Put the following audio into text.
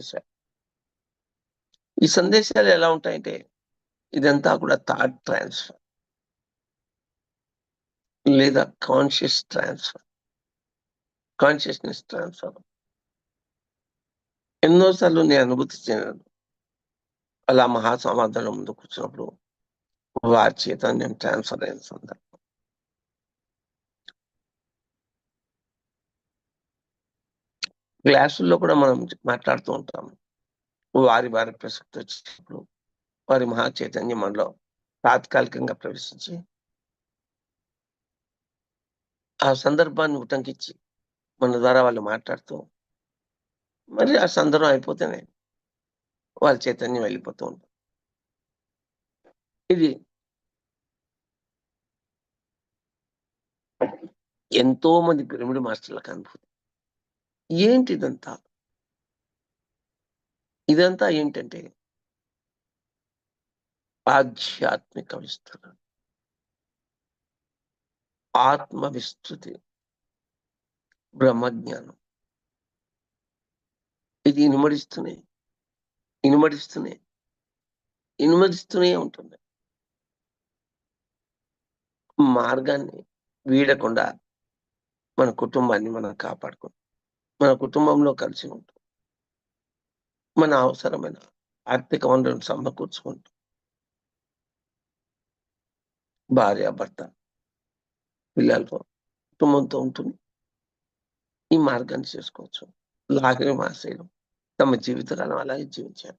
చేశారు ఈ సందేశాలు ఎలా ఉంటాయంటే ఇదంతా కూడా థాట్ ట్రాన్స్ఫర్. లేదా కాన్షియస్ ట్రాన్స్ఫర్. Consciousness transfer. ఎన్నోసార్లు నేను అనుభూతి చెందాను. అలా మహాసమాధానం ముందు కూర్చున్నప్పుడు వారి చేత నేను ట్రాన్స్ఫర్ అయిన సందర్భం. క్లాసుల్లో కూడా మనం మాట్లాడుతూ ఉంటాము వారి వారి ప్రసక్తి వచ్చినప్పుడు వారి మహా చైతన్యం మనలో తాత్కాలికంగా ప్రవేశించి ఆ సందర్భాన్ని ఉటంకించి మన ద్వారా వాళ్ళు మాట్లాడుతూ మరి ఆ సందర్భం అయిపోతేనే వాళ్ళ చైతన్యం వెళ్ళిపోతూ ఉంటుంది. ఇది ఎంతో మంది పిరమిడ్ మాస్టర్లకు అనుభూతి. ఏంటి ఇదంతా ఇదంతా ఏంటంటే ఆధ్యాత్మిక విస్తరణ ఆత్మ విస్తృతి బ్రహ్మజ్ఞానం. ఇది ఇనుమడిస్తూనే ఇనుమడిస్తూనే ఇనుమడిస్తూనే ఉంటుంది. మార్గాన్ని వీడకుండా మన కుటుంబాన్ని మనం కాపాడుకుంటాం. మన కుటుంబంలో కలిసి ఉంటాం మన అవసరమైన ఆర్థిక వనరులను సమకూర్చుకుంటాం భార్య భర్త పిల్లలతో కుటుంబంతో ఉంటుంది ఈ మార్గాన్ని చేసుకోవచ్చు. లాహిరి మాసేయడం తమ జీవితకాలం అలాగే జీవించారు